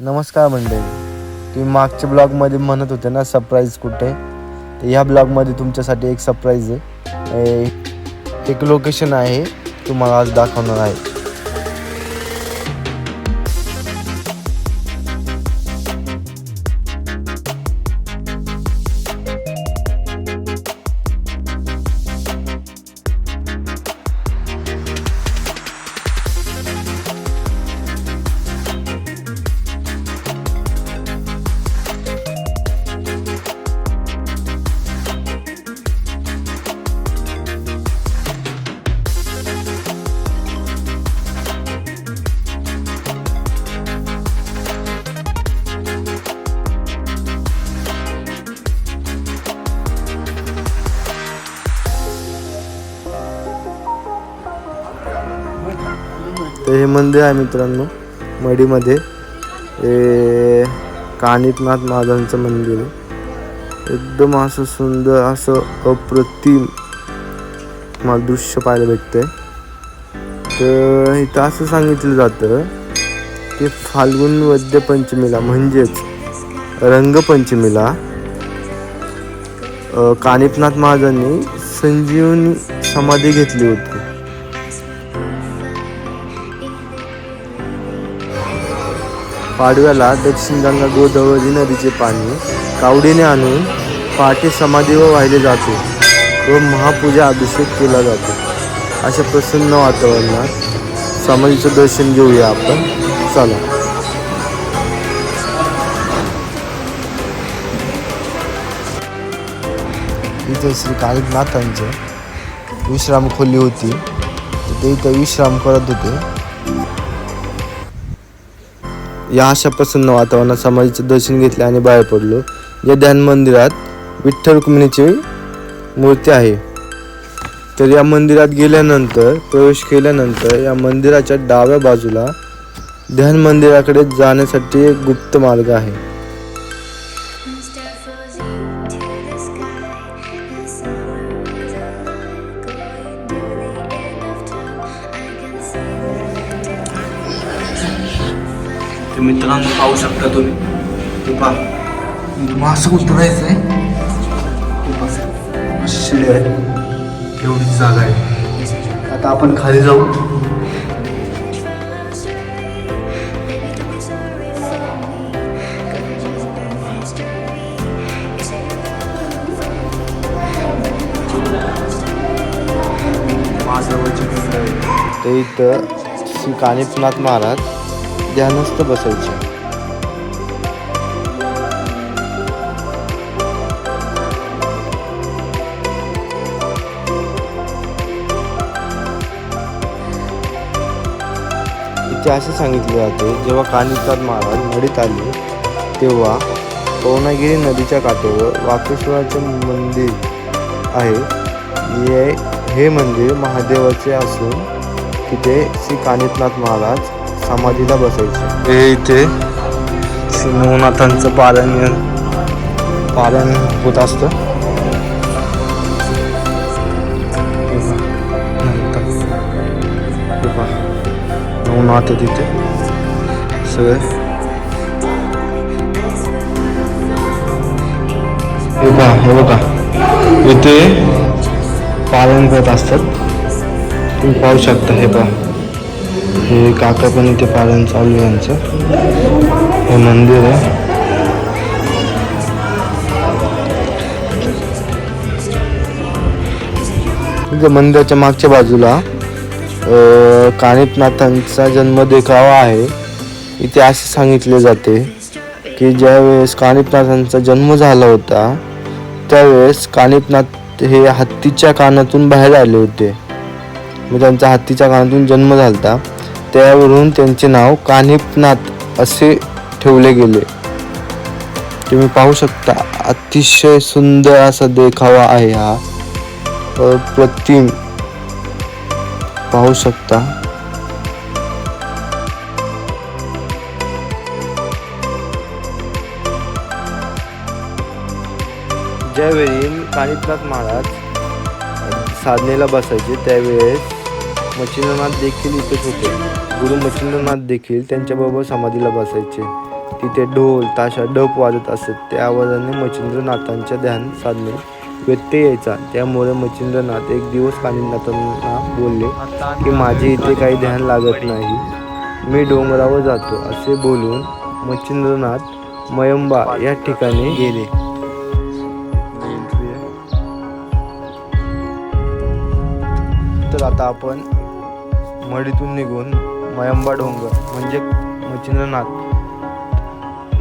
नमस्कार मंडळी. तुम्ही मागच्या ब्लॉगमध्ये म्हणत होते ना सरप्राईज कुठे? तर ह्या ब्लॉगमध्ये तुमच्यासाठी एक सरप्राईज आहे. एक लोकेशन आहे तुम्हाला आज दाखवणार आहे. तर हे मंदिर आहे मित्रांनो मडीमध्ये हे कानिपनाथ महाराजांचं मंदिर आहे. एकदम असं सुंदर असं अप्रतिम मला दृश्य पाहायला भेटतंय. तर इथं असं सांगितलं जातं की फाल्गुन वद्य पंचमीला म्हणजेच रंगपंचमीला कानिपनाथ महाराजांनी संजीवनी समाधी घेतली होती. पाडव्याला दक्षिण गंगा गोदावरी नदीचे पाणी कावडीने आणून पहाटे समाधीवर वाहिले जाते व महापूजा अभिषेक केला जातो. अशा प्रसन्न वातावरणात समाधीचं दर्शन घेऊया आपण. चला. इथे श्री कालिकनाथांचं विश्राम खोली होती. ते इथं विश्राम करत होते. या अशा प्रसन्न वातावरणात समाधीचे दर्शन घेतले आणि बाहेर पडलो. या ध्यान मंदिरात विठ्ठल रुक्मिणीची मूर्ती आहे. तर या मंदिरात गेल्यानंतर प्रवेश केल्यानंतर या मंदिराच्या डाव्या बाजूला ध्यान मंदिराकडे जाण्यासाठी एक गुप्त मार्ग आहे. तर मित्रांनो पाहू शकता तुम्ही. ते पहा. असं उतरायचं आहे? शिडी आहे. एवढी जागा आहे. आता आपण खाली जाऊ. ते इथं श्री कानिपनाथ महाराज. ध्यानस्थ बसायचे. इथे असे सांगितले जाते जेव्हा कानिपनाथ महाराज मडीत आले तेव्हा पवनागिरी नदीच्या काठावर वाकेश्वराचे मंदिर आहे. हे हे मंदिर महादेवाचे असून तिथे श्री कानितनाथ महाराज समाधीला बसायचे. हे इथे श्री नवनाथांचं पालन होत असतं. हे नवनाथ तिथे. सगळे. हे बघा हे बघा. इथे पालन करत असतात. तुम्ही पाहू शकता हे बघा. हे काका पण इथे पालन चालू आहे यांचं हे मंदिर आहे. मंदिराच्या मागच्या बाजूला काणिपनाथांचा कानिपनाथांचा जन्म देखावा आहे. इथे असे सांगितले जाते की ज्यावेळेस कानिपनाथांचा जन्म झाला होता त्यावेळेस कानिपनाथ हे हत्तीच्या कानातून बाहेर आले होते. म्हणजे मग त्यांचा हत्तीच्या कानातून जन्म झाला त्यावरून त्यांचे नाव कानिपनाथ असे ठेवले गेले. तुम्ही पाहू शकता अतिशय सुंदर असा देखावा आहे हा. प्रतिम. पाहू शकता. ज्यावेळी कानिपनाथ महाराज साधनेला बसायचे त्यावेळेस मच्छिंद्रनाथ देखील इथेच होते. गुरु मच्छिंद्रनाथ देखील त्यांच्याबरोबर समाधीला बसायचे. तिथे ढोल ताशा डप वाजत असत त्या आवाजाने मच्छिंद्रनाथांच्या ध्यान साधने व्यत्यय यायचा. त्यामुळे मच्छिंद्रनाथ एक दिवस कानिनाथांना बोलले की माझे इथे काही ध्यान लागत नाही. मी डोंगरावर जातो असे बोलून मच्छिंद्रनाथ मयंबा या ठिकाणी गेले. तर आता आपण मडीतून निघून मयंबा डोंगर म्हणजे मच्छिंद्रनाथ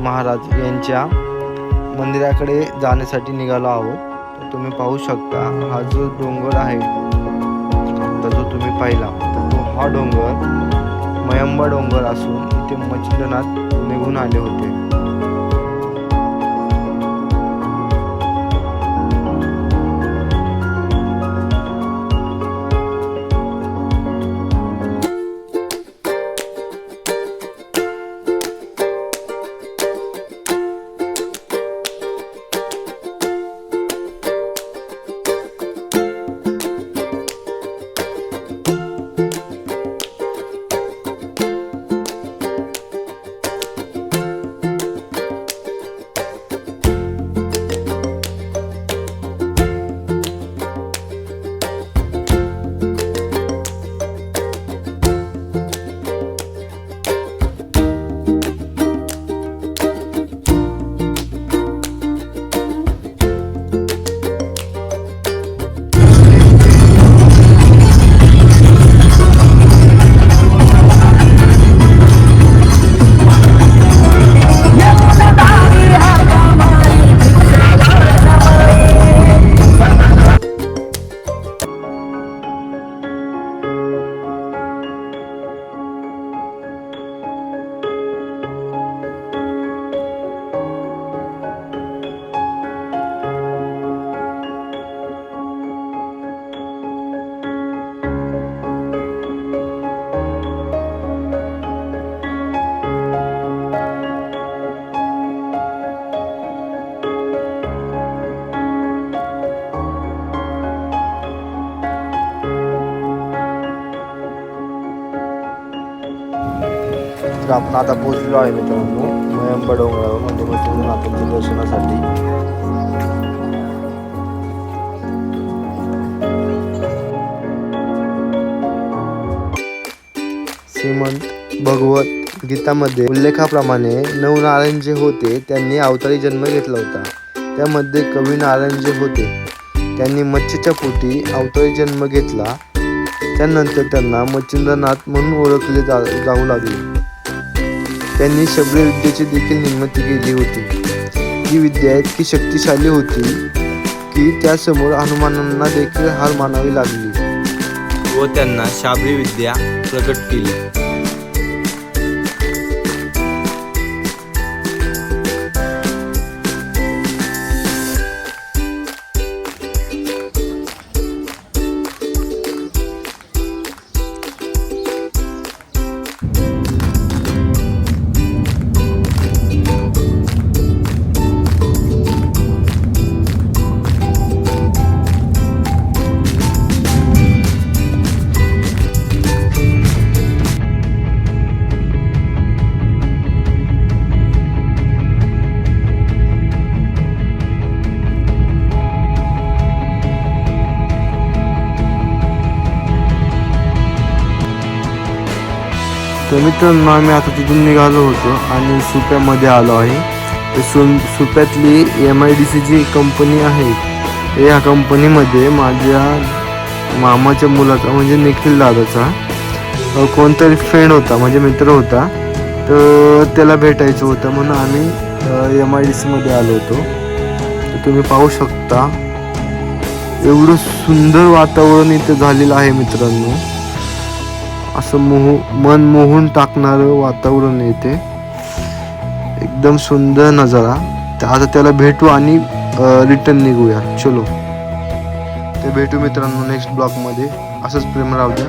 महाराज यांच्या मंदिराकडे जाण्यासाठी निघालो आहोत. तर तुम्ही पाहू शकता हा जो डोंगर आहे तर जो तुम्ही पाहिला तर तो हा डोंगर मयंबा डोंगर असून इथे मच्छिंद्रनाथ निघून आले होते. आपण आता पोहोचलो आहे मित्रांनो. मयंबा डोंगरावर म्हणजे मच्छिंद्रनाथांच्या दर्शनासाठी. श्रीमंत भगवत गीतामध्ये उल्लेखाप्रमाणे नऊ नारायण जे होते त्यांनी अवतारी जन्म घेतला होता. त्यामध्ये कवी नारायण जे होते त्यांनी मच्छीच्या पोटी अवतारी जन्म घेतला. त्यानंतर त्यांना मच्छिंद्रनाथ म्हणून ओळखले जा जाऊ लागले. त्यांनी शब्दविद्येची देखील निर्मिती केली होती. ही विद्या इतकी शक्तिशाली होती की त्यासमोर हनुमानांना देखील हार मानावी लागली. व त्यांना शाबरी विद्या प्रकट केली. तर मित्रांनो आम्ही आता तिथून निघालो होतो आणि सुप्यामध्ये आलो आहे. तर सु सुप्यातली एम आय डी सी जी कंपनी आहे या कंपनीमध्ये माझ्या मामाच्या मुलाचा म्हणजे निखिल दादाचा कोणतरी फ्रेंड होता म्हणजे मित्र होता. तर त्याला भेटायचं होतं म्हणून आम्ही एम आय डी सीमध्ये आलो होतो. तर तुम्ही पाहू शकता एवढं सुंदर वातावरण इथं झालेलं आहे मित्रांनो. असं मोह मन मोहून टाकणारं वातावरण येते. एकदम सुंदर नजारा. आता त्याला भेटू आणि रिटर्न निघूया. चलो. ते भेटू मित्रांनो नेक्स्ट ब्लॉगमध्ये असंच प्रेम राहू द्या.